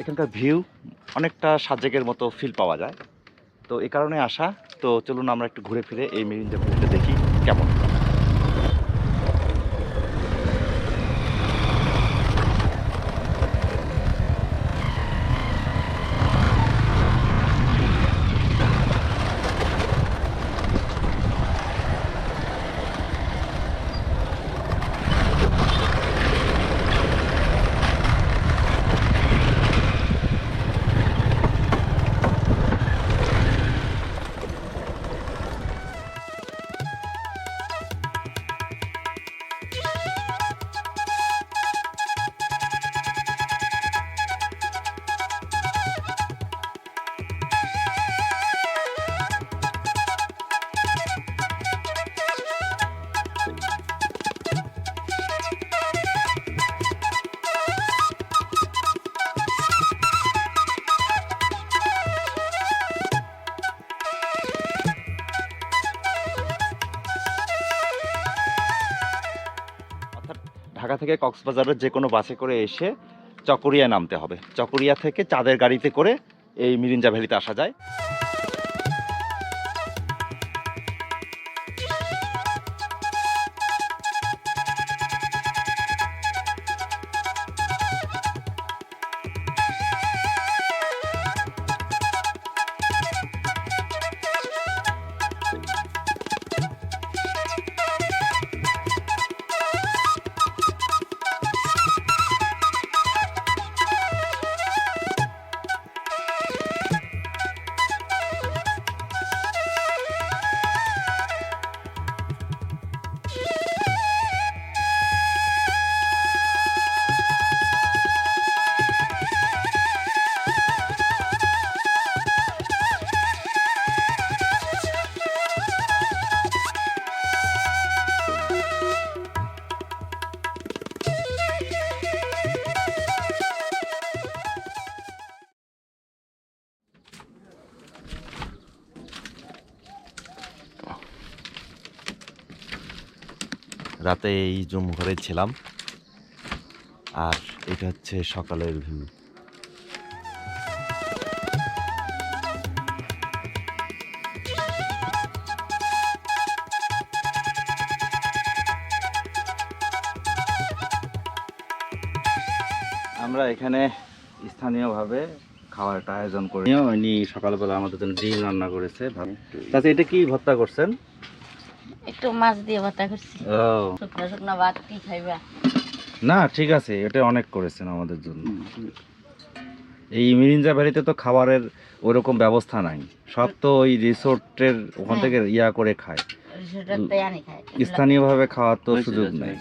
এখানকার ভিউ অনেকটা সাজেকের মতো ফিল পাওয়া যায়। তো এ কারণে আসা। তো চলুন আমরা একটু ঘুরে ফিরে এই মেরিন দেখি কেমন। ঢাকা থেকে কক্সবাজারের যে কোনো বাসে করে এসে চকরিয়া নামতে হবে। চকরিয়া থেকে চাঁদের গাড়িতে করে এই মিরিঞ্জা ভ্যালিতে আসা যায়। রাতে এই জুম ঘরে ছিলাম। আর এটা হচ্ছে সকালের ভিউ। আমরা এখানে স্থানীয়ভাবে খাওয়ারটা আয়োজন করি। উনি সকালবেলা আমাদের জন্য ডিম রান্না করেছে। তাতে এটা কি ভর্তা করছেন? একটু মাছ দিয়ে ভাতা করছি। শুকনো শুকনো ভাত কি খাইবা? না ঠিক আছে এটা অনেক করেছেন আমাদের জন্য। এই মিরিঞ্জা ভ্যালিতে তো খাবারের ওরকম ব্যবস্থা নাই। সব তো ওই রিসোর্টের ওখান হ্যাঁ। থেকে ইয়া করে খায়। স্থানীয়ভাবে খাওয়ার তো সুযোগ নেই।